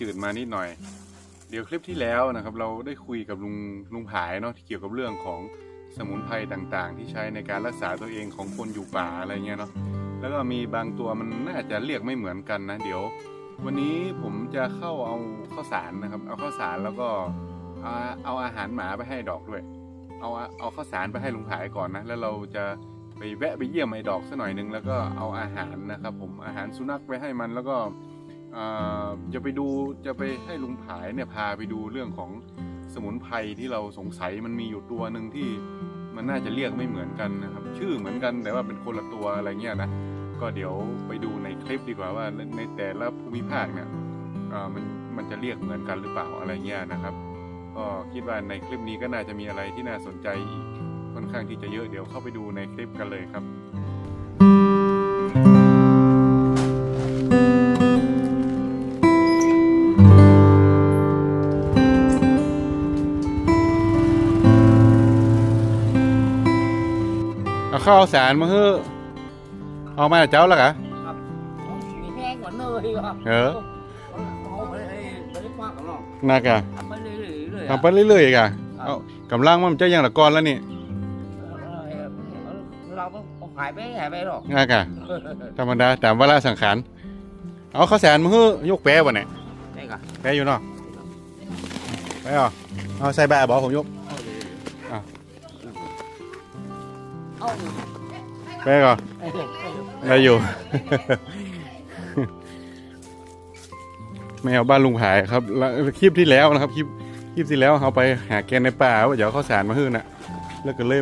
จืดมานิดหน่อย เดี๋ยวคลิปที่แล้วนะครับ เราได้คุยกับลุงลุงผายเนาะที่เกี่ยวกับเรื่องของสมุนไพรต่างๆ ที่ใช้ในการรักษาตัวเองของคนอยู่ป่าอะไรเงี้ยเนาะแล้วก็มีบางตัวมันน่าจะเรียกไม่เหมือนกันนะ เดี๋ยว วันนี้ผมจะเข้าเอาข้าวสารนะครับ เอาข้าวสารแล้วก็เอาเอาอาหารหมาไปให้ดอกด้วย เอาเอาข้าวสารไปให้ลุงผายก่อนนะ แล้วเราจะไปแวะไปเยี่ยมไอ้ดอกสักหน่อยนึงแล้วก็เอาอาหารนะครับ ผมอาหารสุนัขไปให้มันแล้วก็ จะไปดูจะไปให้ลุงผายเนี่ยพาไปดูเรื่องของสมุนไพรที่เราสงสัยมันมีอยู่ตัวหนึ่งที่มันน่าจะเรียกไม่เหมือนกันนะครับ ชื่อเหมือนกันแต่ว่าเป็นคนละตัวอะไรเงี้ยนะก็เดี๋ยวไปดูในคลิปดีกว่าว่าในแต่ละภูมิภาคเนี่ยมันมันจะเรียกเหมือนกันหรือเปล่าอะไรเงี้ยนะครับก็คิดว่าในคลิปนี้ก็น่าจะมีอะไรที่น่าสนใจอีกค่อนข้างที่จะเยอะเดี๋ยวเข้าไปดูในคลิปกันเลยครับ ข้าวสารมาเฮ้อเอามาจากเจ้าแล้วกะครับมีแห้งกว่าเนยครับเออเอาไปเลยไปเลยคว้ากับน้องนากะทำไปเรื่อยๆเลยทำไปเรื่อยๆอีกอะเอากำลังมันจะยังละก้อนแล้วนี่เราก็หายไปหายไปหรอกนากะธรรมดาตามเวลาสังขารเอาข้าวสารมาเฮ้อยกแปะวะเนี่ยนี่ก็แปะอยู่เนาะไปอะเอาใส่แบบบอกผมยก แปะก่อนได้อยู่ แมวบ้านลุงผายครับแล้วคลิปที่แล้วนะครับคลิปคลิปที่แล้วเขาไปหาแกในป่าว่าเดี๋ยวเอาข้าวสารมาฮื้อน่ะ แล้วก็เลย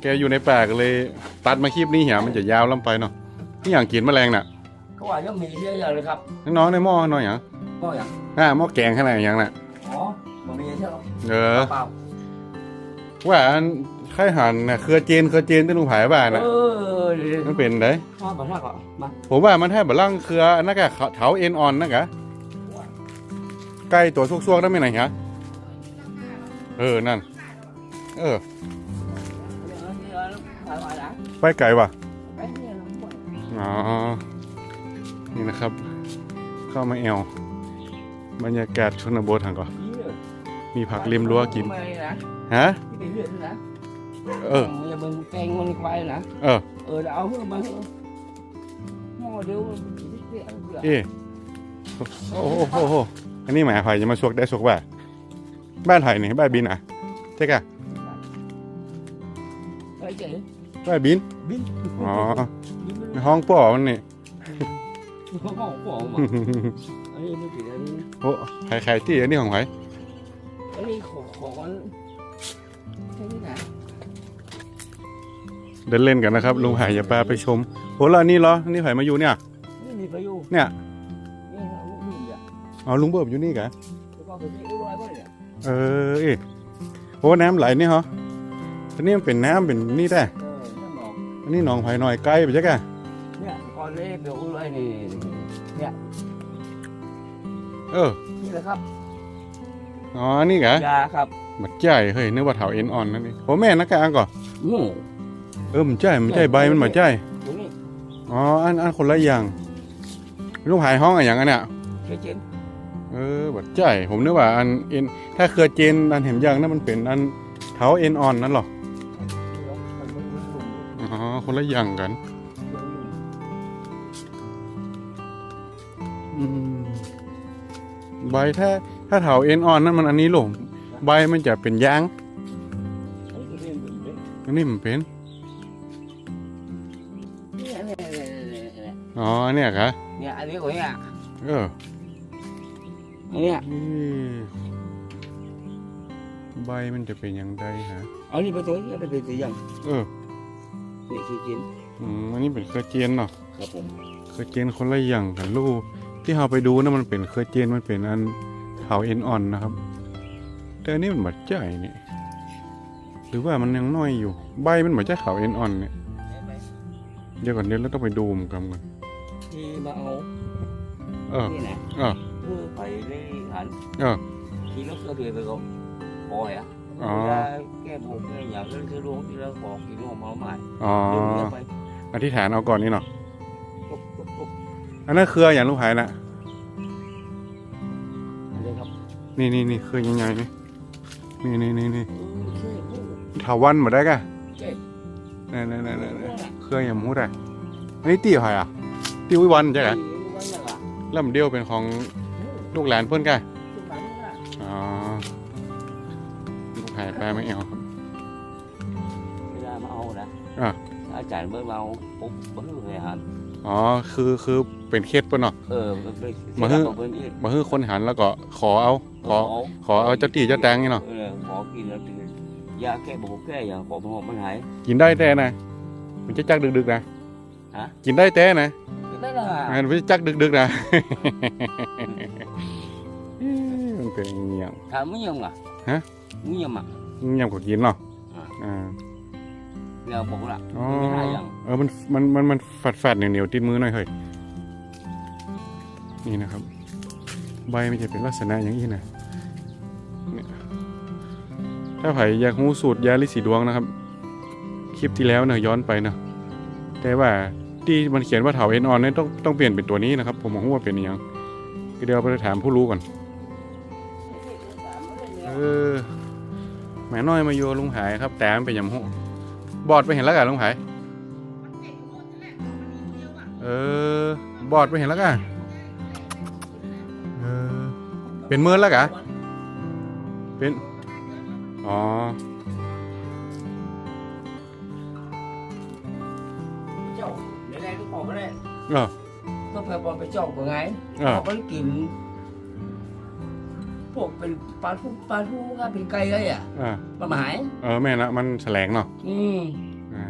แกอยู่ในป่าก็เลย ตัดมาคลิปนี้เหี่ยมันจะยาวลำไปเนาะนี่อย่างกินแมลงน่ะเขาว่ายังมีเยอะๆเลยครับน้องๆในหม้อน้อยอย่างก็อย่างอ่าหม้อแกงขนาดอย่างน่ะอ๋อมันมีใช่ไหมเออเปล่า ว่าอันไข่หันน่ะเครือเจนเครือเจนที่ลุงผายบ้านน่ะเออเดี๋ยวมันเป็นไดข้าวปลาท่าก่อนมาผมว่ามันแทบบะลังเครือนักกะเถาเอ็นอ่อนนักกะใกล้ตัวซวกๆได้ไหมไหนฮะเออนั่น เออ ไปไกลว่ะอ๋อ นี่นะครับ เข้ามาแอวบรรยากาศชนบททางก่อนมีผักริมรั้วกิน ฮะที่ เป็นเลือดนะเอออย่ามึงแกงมันควายนะเออเออเอาเพื่อมาหม้อเดียวมันเสียเบื่อเอ๊ะโอ้โหโอ้โหอันนี้หมายหอยจะมาสวกได้สวกบ่า บ้านหอยนี่บ้านบินอะเจ๊กะไอ้เจ๋บ้านบินบินอ๋อบินในห้องป่อมันนี่เขาบอกผมอะอันนี้ไม่ผิดอันนี้โอ้ไข่ไข่ที่อันนี้ของไผอันนี้ของของ เดินเล่นกันนะครับลุงหายอย่าปลาไปชมโหแล้วอันนี่เหรออันนี่ไผมาอยู่เนี่ย นี่มีประโยชน์เนี่ยนี่นี่เนี่ยอ๋อลุงเบิบอยู่นี่กะแล้วก็เป็นที่อุ้ยอะไรบ้างเนี่ยเออเอ๊ะโอ้น้ำไหลนี่เหรออันนี้มันเป็นน้ำเป็นนี่ได้เออนั่นบอกอันนี้หนองไผ่หน่อยไกลไปจ๊กะเนี่ยก่อนเลยเดี๋ยวอุ้ยอะไรนี่เนี่ยเออนี่แหละครับอ๋ออันนี่กะยาครับ บัดใจเฮ้ยนึกว่าเถาเอ็นอ่อนนั่นนี่โอ้แม่นักกะอังก่อน อืม เออมันใจมันใจใบมันบัดใจตรงนี้อ๋ออันอันคนละอย่างลุงหายห้องอะไรอย่างอันเนี้ยเจ๊เจนเออบัดใจผมนึกว่าอันเอ็นถ้าเครือเจนอันเห็นอย่างนั้นมันเป็นอันเถาเอ็นอ่อนนั่นหรออ๋อคนละอย่างกันอืมใบถ้าถ้าเถาเอ็นอ่อนนั่นมันอันนี้หลงใบมันจะเป็นยางอันนี้มันเป็น อ๋ออันเนี่ยคะเนี่ยอันนี้ของเนี่ยเอออันเนี้ยนี่ใบมันจะเป็นอย่างไรฮะเอานี่ไปตัวนี้ไปเป็นตัวอย่างเออเนี่ยคือจินอืมอันนี้เป็นเครือเจนเนาะครับผมเครือเจนคนละอย่างกันลูกที่เราไปดูนะมันเป็นเครือเจนมันเป็นอันเถาเอ็นอ่อนนะครับ แต่อันนี้มันบัดใจนี่หรือว่ามันยังน้อยอยู่ ใบมันเหมือนจะเถาเอ็นอ่อนเนี่ยเดี๋ยวก่อนเดี๋ยวเราต้องไปดูมันกันก่อน ที่มาเอาเออนี่นะเออเพื่อไปได้หันเออที่รถก็เดือไปก็ปล่อยอะอ๋อเวลาแก้ผมแก้อย่างนั้นคือลงที่เราบอกที่เราเมาใหม่อ๋อเดี๋ยวเดี๋ยวไปอธิษฐานเอาก่อนนี่เนาะปุ๊บปุ๊บปุ๊บออันนั้นเครืออย่างลุงผายนะอะไรครับนี่นี่นี่เครือใหญ่ๆนี่นี่นี่นี่นี่เออใช่พวกถาวันมาได้กะใช่นี่นี่นี่นี่เครืออย่างมูได้อันนี้ตีหอยอะ ตีวิวันใช่ไหมไอ้วันน่ะล่ะแล้วมันเดียวเป็นของลูกหลานเพื่อนกันทุกวันน่ะอ๋อลูกผายแปลไม่เอาครับเวลามาเอานะอะอาจารย์เมื่อเราปุ๊บมาฮือเลยหันอ๋อคือคือเป็นเคสเพื่อนเนาะเออมันเป็นมาฮือเพิ่นอีกมาคือคนหันแล้วก็ขอเอาขอขอเอาเจ้าตีเจ้าแตงนี่เนาะเออขอกินแล้วกินยาแก้บอกแก้ยาขอมันหอมมันหายกินได้แต่นะมันจะจักดึกๆนะฮะกินได้แต่นะกิน ได้ละมันไม่จักดึกๆนะมันเป็นอย่างเงี้ยถามมึงยังอะฮะมึงยังอะยังกว่ากินเนาะอ่าอ่าเราบอกละอ๋อไม่ได้ยังเออมันมันมันมันฝาดฝาดๆเหนียวเหนียวๆติดมือหน่อยเฮ้ยนี่นะครับ ใบมันจะเป็นลักษณะอย่างนี้นะเนี่ยถ้าไผ่อยากรู้สูตรยาลิสีดวงนะครับ คลิปที่แล้วเนอะย้อนไปเนอะแต่ว่า ที่มันเขียนว่าเถาเอ็นออนนี่ต้องต้องเปลี่ยนเป็นตัวนี้นะครับ ผมมองว่าเป็นอย่างเดี๋ยวไปถามผู้รู้ก่อนเออแม่น้อยมาโยลุงหายครับ แต่มันเป็นยำหูบอดไปเห็นแล้วกันลุงหายเออบอดไปเห็นแล้วกันเออเป็นเมื่อแล้วกะเป็นอ๋อเจ้า งก็บอกไม่ได้เออต้องไปบอลไปเจ้าก็ไงเออเขาก็กิน พวกเป็นปลาทูปลาทูก็เป็นไก่ไงอะเออปลาหมาย เออแม่นะมันแสลงเนาะอืมอ่า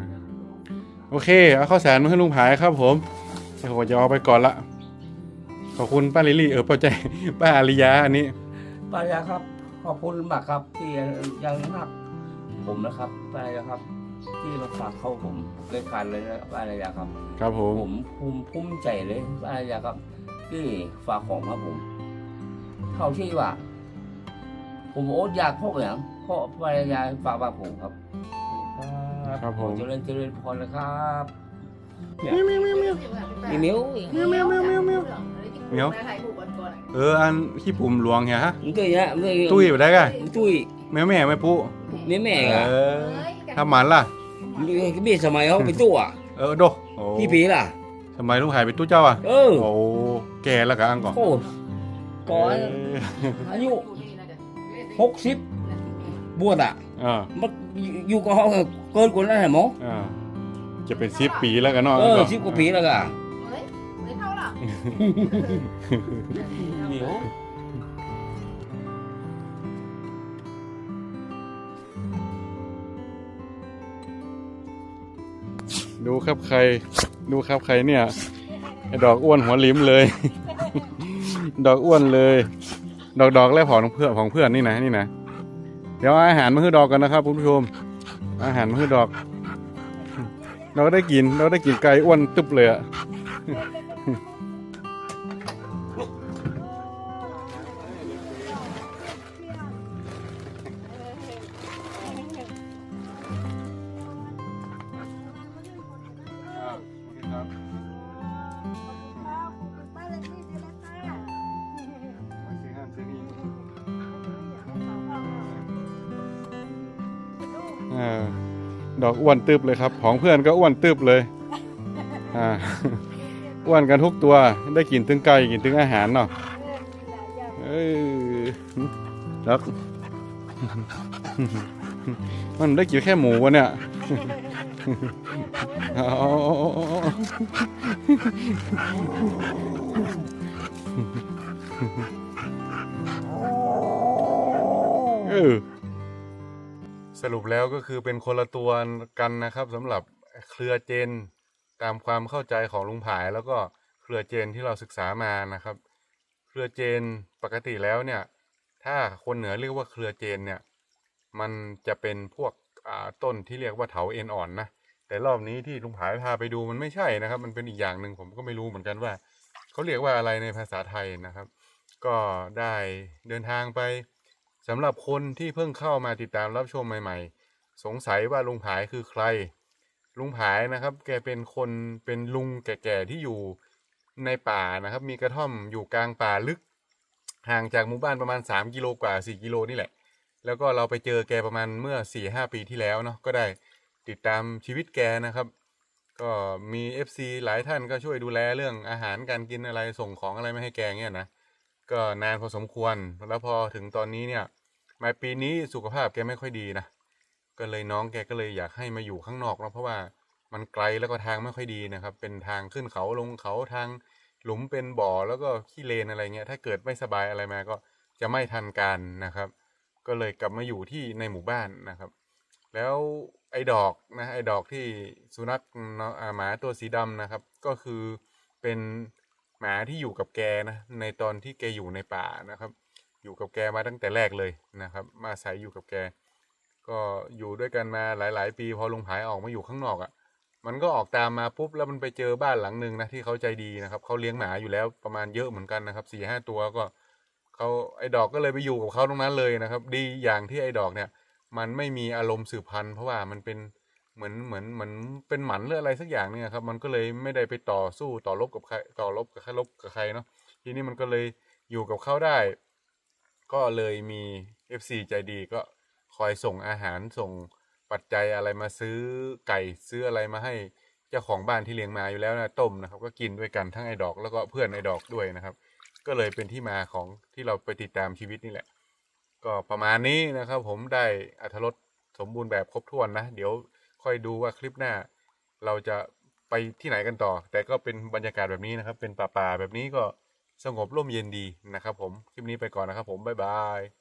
โอเค เอาข้าวสารมาให้ลุงผายครับผมเดี๋ยวผมจะเอาไปก่อนละขอบคุณป้าลิลลี่เออป้าใจ ป้าอาริยาอันนี้ป้ายาครับ ขอบคุณมากครับที่ยังรักผมนะครับป้ายาครับ ที่มาฝากเข้าผมรายการเลยนะป้ายาครับ ครับผมผมภูมิภูมิใจเลยป้ายาครับ ที่ฝากของมาผม เท่าที่ว่า ผมโอ๊ตอยากพ่ออย่างพ่อป้ายาฝากมาผมครับครับผมขอเจริญเจริญพรนะครับเมียวเมียวเมียวเมียวมีมิ้วเมียวเมียวเมียวเมียวเมียวเมียวเอออันขี้ปุ่มหลวงเหียฮะมันก็อย่างเงี้ยมันก็ตุ้ยไปได้กะตุ้ยแม่แม่ไม่ปุ๊แม่แม่เออะอทำหมันล่ะ มีสมัยเขาไปตู้อะเออโดโอ้พี่ผีล่ะทำไมลุงหายไปตู้เจ้าอะ เออ โอ้แกแล้วกะอังก่อนโอ้ก่อนเอออายุหกสิบบวชอะเออมันอยู่กับเขาเกินกว่านั้นเหรอหมอเออจะเป็นสิบปีแล้วกันเนาะเออก่นสิบกว่าปีแล้วก็เฮ้ยไม่เท่าหรอกเหนียว ดูครับใคร ดูครับใครเนี่ยดอกอ้วนหัวลิ้มเลย ดอกอ้วนเลย ดอกดอกแรกของเพื่อนของเพื่อนนี่นะนี่นะเดี๋ยวอาหารมาให้ดอกกันนะครับคุณผู้ชม อาหารมาให้ดอก เราก็ได้กินเราได้กินไก่อ้วนตึ๊บเลยอะ เออดอกอ้วนตึบเลยครับ ของเพื่อนก็อ้วนตึบเลยอ่า อ้วนกันทุกตัวได้กินถึงไก่กินถึงอาหารเนาะเออแล้วมันได้กินแค่หมูวะเนี่ย เอาเออสรุปแล้วก็คือเป็นคนละตัวกันนะครับสำหรับเครือเจน ตามความเข้าใจของลุงผาย แล้วก็เครือเจนที่เราศึกษามานะครับ เครือเจนปกติแล้วเนี่ย ถ้าคนเหนือเรียกว่าเครือเจนเนี่ย มันจะเป็นพวก ต้นที่เรียกว่าเถาเอ็นอ่อนนะแต่รอบนี้ที่ลุงผายพาไปดูมันไม่ใช่นะครับ มันเป็นอีกอย่างหนึ่งผมก็ไม่รู้เหมือนกันว่าเขาเรียกว่าอะไรในภาษาไทยนะครับ ก็ได้เดินทางไปสำหรับคนที่เพิ่งเข้ามาติดตามรับชมใหม่ ๆ สงสัยว่าลุงผายคือใคร ลุงผายนะครับ แกเป็นคนเป็นลุงแก่ๆที่อยู่ในป่านะครับ มีกระท่อมอยู่กลางป่าลึก ห่างจากหมู่บ้านประมาณ 3 กิโลกว่า 4 กิโลนี่แหละ แล้วก็เราไปเจอแกประมาณเมื่อ4-5ปีที่แล้วเนาะก็ได้ติดตามชีวิตแกนะครับ ก็มี FC หลายท่านก็ช่วยดูแลเรื่องอาหารการกินอะไรส่งของอะไรไมาให้แกเงี้ยนะก็นานพอสมควรแล้วพอถึงตอนนี้เนี่ยมาปีนี้สุขภาพแกไม่ค่อยดีนะก็เลยน้องแกก็เลยอยากให้มาอยู่ข้างนอกเนาะเพราะว่ามันไกลแล้วก็ทางไม่ค่อยดีนะครับ เป็นทางขึ้นเขาลงเขาทางหลุมเป็นบ่อแล้วก็ขี้เลนอะไรเงี้ยถ้าเกิดไม่สบายอะไรมาก็จะไม่ทันการนะครับ ก็เลยกลับมาอยู่ที่ในหมู่บ้านนะครับ แล้วไอ้ดอกนะไอ้ดอกที่สุนัขเนาะอ่าหมาตัวสีดำนะครับ ก็คือเป็นหมาที่อยู่กับแกนะในตอนที่แกอยู่ในป่านะครับ อยู่กับแกมาตั้งแต่แรกเลยนะครับ มาอาศัยอยู่กับแก ก็อยู่ด้วยกันมาหลาย ๆ ปีพอลุงผายออกมาอยู่ข้างนอกอะ่ะมันก็ออกตามมาปุ๊บแล้วมันไปเจอบ้านหลังหนึ่งนะที่เขาใจดีนะครับเขาเลี้ยงหมาอยู่แล้วประมาณเยอะเหมือนกันนะครับสี่ห้าตัวก็ เขาไอ้ดอกก็เลยไปอยู่กับเขาตรงนั้นเลยนะครับ ดีอย่างที่ไอ้ดอกเนี่ย มันไม่มีอารมณ์สืบพันธุ์เพราะว่ามันเป็นเหมือนเหมือนเหมือนเป็นหมันหรืออะไรสักอย่างเนี่ยครับ มันก็เลยไม่ได้ไปต่อสู้ต่อรบกับใครต่อรบกับใครรบกับใครเนาะทีนี้มันก็เลยอยู่กับเขาได้ ก็เลยมี FC ใจดีก็คอยส่งอาหารส่งปัจจัยอะไรมาซื้อไก่ซื้ออะไรมาให้เจ้าของบ้านที่เลี้ยงมาอยู่แล้วนะต้มนะครับ ก็กินด้วยกันทั้งไอ้ดอกแล้วก็เพื่อนไอ้ดอกด้วยนะครับ ก็เลยเป็นที่มาของที่เราไปติดตามชีวิตนี่แหละ ก็ประมาณนี้นะครับ ผมได้อัธรสสมบูรณ์แบบครบถ้วนนะ เดี๋ยวค่อยดูว่าคลิปหน้า เราจะไปที่ไหนกันต่อ แต่ก็เป็นบรรยากาศแบบนี้นะครับ เป็นป่าๆแบบนี้ก็สงบร่มเย็นดีนะครับ ผมคลิปนี้ไปก่อนนะครับ ผมบ๊ายบาย